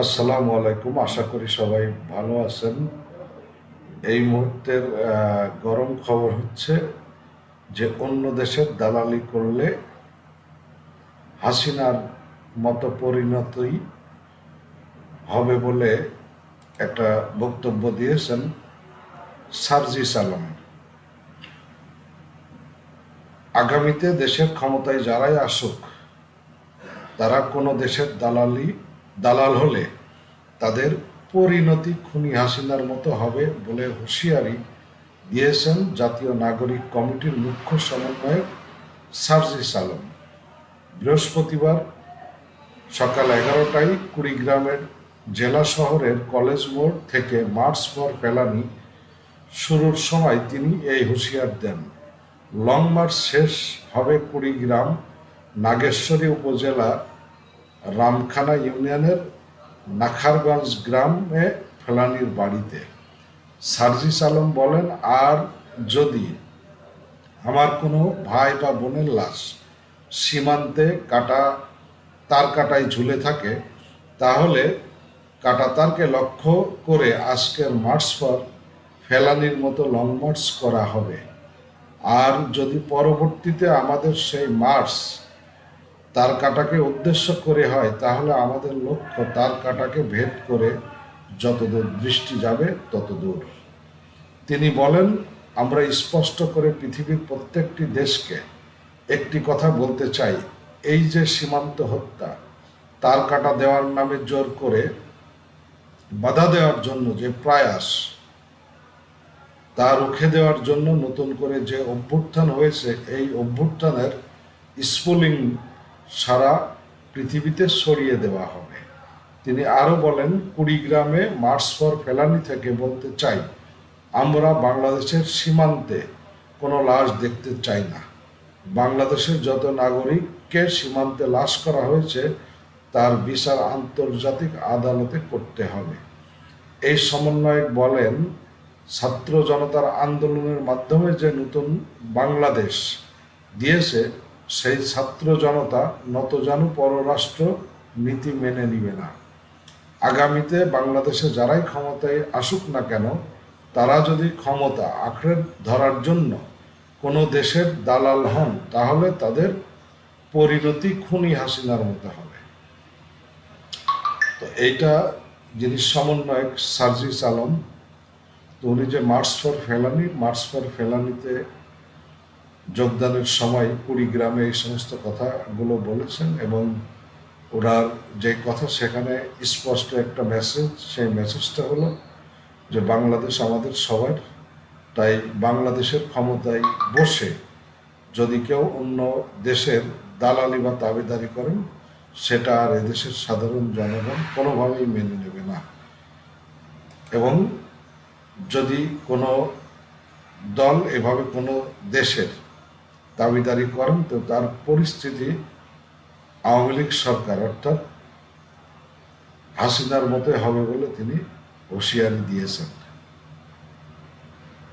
আসসালামু আলাইকুম। আশা করি সবাই ভালো আছেন। এই মুহূর্তের গরম খবর হচ্ছে যে অন্য দেশের দালালি করলে হাসিনার মতো পরিণতই হবে বলে একটা বক্তব্য দিয়েছেন সার্জিস আলম। আগামীতে দেশের ক্ষমতায় যারাই আসুক, তারা কোনো দেশের দালালি দালাল হলে তাদের পরিণতি খুনি হাসিনার মতো হবে বলে হুঁশিয়ারি দিয়েছেন জাতীয় নাগরিক কমিটির মুখ্য সমন্বয়ক সার্জিস আলম। বৃহস্পতিবার সকাল এগারোটায় কুড়িগ্রামের জেলা শহরের কলেজ মোড় থেকে মার্চ ফর ফেলানি শুরুর সময় তিনি এই হুঁশিয়ার দেন। লং মার্চ শেষ হবে কুড়িগ্রাম নাগেশ্বরী উপজেলা রামখানা ইউনিয়নের নাখারগঞ্জ গ্রামে ফেলানির বাড়িতে। সার্জিস আলম বলেন, আর যদি আমার কোনো ভাই বা বোনের লাশ সীমান্তে কাটা, তার কাটায় ঝুলে থাকে, তাহলে কাটা তারকে লক্ষ্য করে আজকের মার্চ পর ফেলানির মতো লং মার্চ করা হবে। আর যদি পরবর্তীতে আমাদের সেই মার্চ তার কাটাকে উদ্দেশ্য করে হয়, তাহলে আমাদের লক্ষ্য তার কাটাকে ভেদ করে যতদূর দৃষ্টি যাবে ততদূর। তিনি বলেন, আমরা স্পষ্ট করে পৃথিবীর প্রত্যেকটি দেশকে একটি কথা বলতে চাই, এই যে সীমান্ত হত্যা, তার কাটা দেওয়ার নামে জোর করে বাধা দেওয়ার জন্য যে প্রয়াস, তা রুখে দেওয়ার জন্য নতুন করে যে অভ্যুত্থান হয়েছে, এই অভ্যুত্থানের স্পুলিং সারা পৃথিবীতে সরিয়ে দেওয়া হবে। তিনি আরও বলেন, কুড়িগ্রামে মার্চ ফর ফেলানি থেকে বলতে চাই, আমরা বাংলাদেশের সীমান্তে কোনো লাশ দেখতে চাই না। বাংলাদেশের যত নাগরিককে সীমান্তে লাশ করা হয়েছে, তার বিচার আন্তর্জাতিক আদালতে করতে হবে। এই সমন্বয়ক বলেন, ছাত্র জনতার আন্দোলনের মাধ্যমে যে নতুন বাংলাদেশ দিয়েছে সেই ছাত্র জনতা নত নতজানু পররাষ্ট্র নীতি মেনে নিবে না। আগামীতে বাংলাদেশে যারাই ক্ষমতায় আসুক না কেন, তারা যদি ক্ষমতা আঁকড়ে ধরার জন্য কোনো দেশের দালাল হন, তাহলে তাদের পরিণতি খুনি হাসিনার মতো হবে। তো এইটা যিনি সমন্বয়ক সার্জিস আলম, তো উনি যে march for Felani, march for ফেলানিতে যোগদানের সময় কুড়িগ্রামে এই সমস্ত কথাগুলো বলেছেন এবং ওনার যে কথা সেখানে স্পষ্ট একটা মেসেজ সেই মেসেজটা হলো যে বাংলাদেশ আমাদের সবার। তাই বাংলাদেশের ক্ষমতায় বসে যদি কেউ অন্য দেশের দালালি বা দাবিদারি করেন, সেটা আর এদেশের সাধারণ জনগণ কোনোভাবেই মেনে নেবে না। এবং যদি কোনো দল এভাবে কোনো দেশের দাবিদারি করেন, তো তার পরিস্থিতি আওয়ামী লীগ সরকার, অর্থাৎ হাসিনার মতোই হবে বলে তিনি হুঁশিয়ারি দিয়েছেন।